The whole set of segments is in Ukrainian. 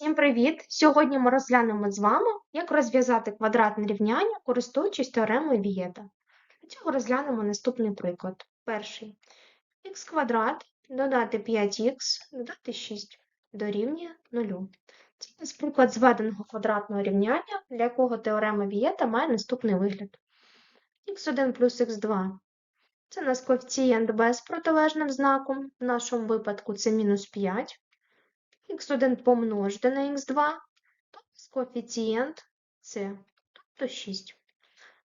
Всім привіт! Сьогодні ми розглянемо з вами, як розв'язати квадратне рівняння, користуючись теоремою Вієта. Для цього розглянемо наступний приклад. Перший. х квадрат додати 5х, додати 6 дорівнює 0. Це у нас приклад зведеного квадратного рівняння, для якого теорема Вієта має наступний вигляд. х1 плюс х2 це у нас коефіцієнт без протилежним знаком, в нашому випадку це мінус 5 х1 помножити на х2, то коефіцієнт це, тобто 6.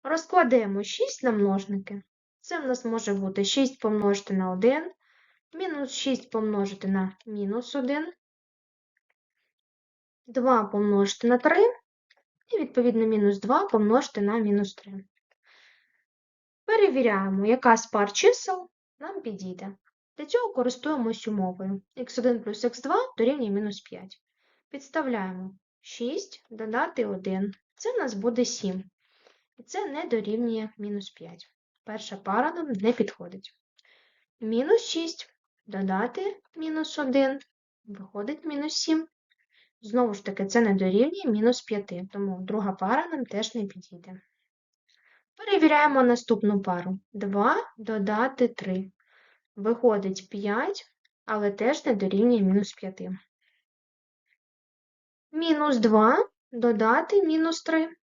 Розкладаємо 6 на множники. Це в нас може бути 6 помножити на 1, мінус 6 помножити на мінус 1, 2 помножити на 3, і, відповідно, мінус 2 помножити на мінус 3. Перевіряємо, яка з пар чисел нам підійде. Для цього користуємось умовою х1 плюс х2 дорівнює мінус 5. Підставляємо 6 додати 1. Це в нас буде 7. І це не дорівнює мінус 5. Перша пара нам не підходить. Мінус 6 додати мінус 1. Виходить мінус 7. Знову ж таки, це не дорівнює мінус 5, тому друга пара нам теж не підійде. Перевіряємо наступну пару. 2 додати 3. Виходить 5, але теж не дорівнює мінус 5. Мінус 2 додати мінус 3.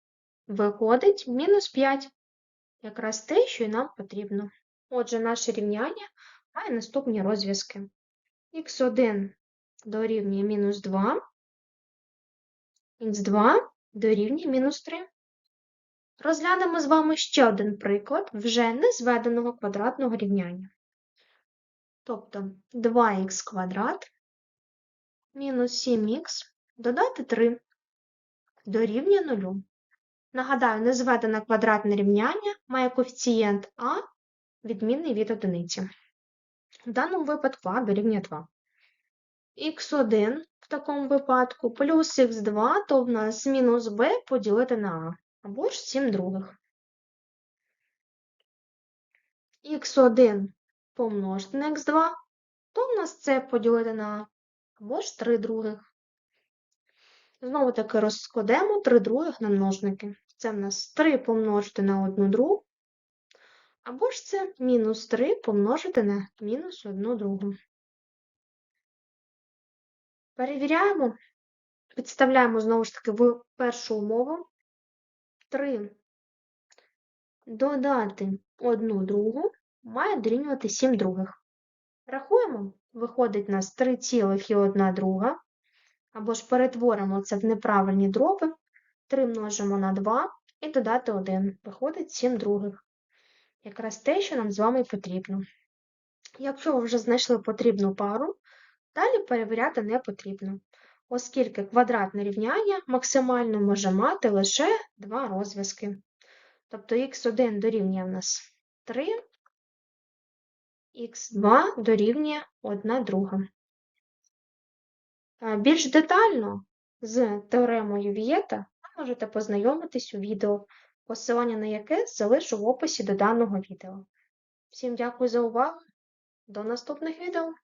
Виходить мінус 5. Якраз те, що і нам потрібно. Отже, наше рівняння має наступні розв'язки. х1 дорівнює мінус 2, х2 дорівнює мінус 3. Розглянемо з вами ще один приклад вже незведеного квадратного рівняння. Тобто 2х квадрат мінус 7х додати 3 дорівнює 0. Нагадаю, незведене квадратне рівняння має коефіцієнт а відмінний від одиниці. В даному випадку а дорівнює 2. х1 в такому випадку плюс х2, то в нас мінус b поділити на а, або ж 7 других. х1 помножити на х2, то в нас це поділити на або ж 3 других. Знову таки розкладемо 3 других на множники. Це в нас 3 помножити на 1 другу, або ж це мінус 3 помножити на мінус 1 другу. Перевіряємо, підставляємо знову ж таки в першу умову 3 додати 1 другу має дорівнювати 7 других. Рахуємо, виходить у нас 3,1 друга, або ж перетворимо це в неправильні дроби, 3 множимо на 2 і додати 1. Виходить 7 других. Якраз те, що нам з вами потрібно. Якщо ви вже знайшли потрібну пару, далі перевіряти не потрібно, оскільки квадратне рівняння максимально може мати лише два розв'язки. Тобто х1 дорівнює в нас 3, х2 дорівнює 1 друга. Більш детально з теоремою Вієта ви можете познайомитись у відео, посилання на яке залишу в описі до даного відео. Всім дякую за увагу! До наступних відео!